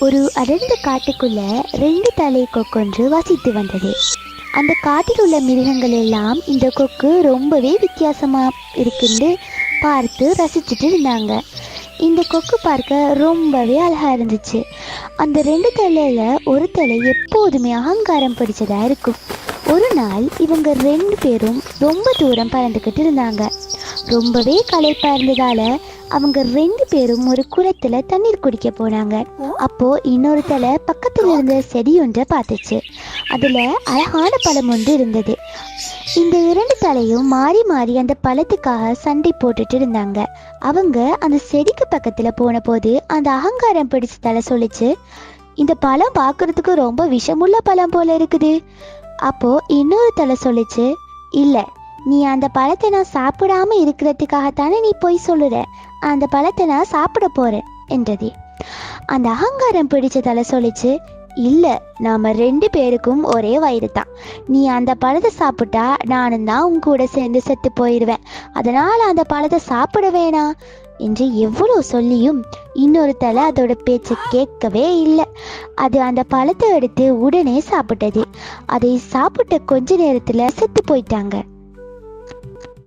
ஒரு அடர்ந்த காட்டுக்குள்ள ரெண்டு தலை கொக்கொன்று வசித்து வந்தது. அந்த காட்டில் உள்ள மிருகங்கள் எல்லாம் இந்த கொக்கு ரொம்பவே வித்தியாசமா இருக்குன்னு பார்த்து ரசிச்சுட்டு இருந்தாங்க. இந்த கொக்கு பார்க்க ரொம்பவே அழகா இருந்துச்சு. அந்த ரெண்டு தலையில ஒரு தலை எப்போதுமே அகங்காரம் பிடிச்சதா இருக்கும். ஒரு நாள் இவங்க ரெண்டு பேரும் ரொம்ப தூரம் பறந்துக்கிட்டு இருந்தாங்க. ரொம்பவே களைப்பா இருந்ததால அவங்க ரெண்டு பேரும் ஒரு குளத்துல தண்ணீர் குடிக்க போனாங்க. அப்போ இன்னொரு தலை பக்கத்துல இருந்த செடி ஒன்றை பார்த்துச்சு. அதுல அழகான பழம் ஒன்று இருந்தது. இந்த இரண்டு தலையும் மாறி மாறி அந்த பழத்துக்காக சண்டை போட்டுட்டு இருந்தாங்க. அவங்க அந்த செடிக்கு பக்கத்துல போன போது அந்த அகங்காரம் பிடிச்ச தலை சொல்லிச்சு இந்த பழம் பார்க்கறதுக்கு ரொம்ப விஷமுள்ள பழம் போல இருக்குது. அப்போ இன்னொரு தலை சொல்லிச்சு இல்லை நீ அந்த பழத்தை நான் சாப்பிடாம இருக்கிறதுக்காகத்தானே நீ போய் சொல்லுற. அந்த பழத்தை நான் சாப்பிட போறேன் என்றது. அந்த அகங்காரம் பிடிச்ச தலை சொல்லிச்சு இல்ல நாம ரெண்டு பேருக்கும் ஒரே வயிறு தான் நீ அந்த பழத்தை சாப்பிட்டா நானும் தான் உன் கூட சேர்ந்து செத்து போயிடுவேன் அதனால அந்த பழத்தை சாப்பிட வேணாம் என்று எவ்வளோ சொல்லியும் இன்னொரு தலை அதோட பேச்சை கேட்கவே இல்லை. அது அந்த பழத்தை எடுத்து உடனே சாப்பிட்டது. அதை சாப்பிட்ட கொஞ்ச நேரத்துல செத்து போயிட்டாங்க.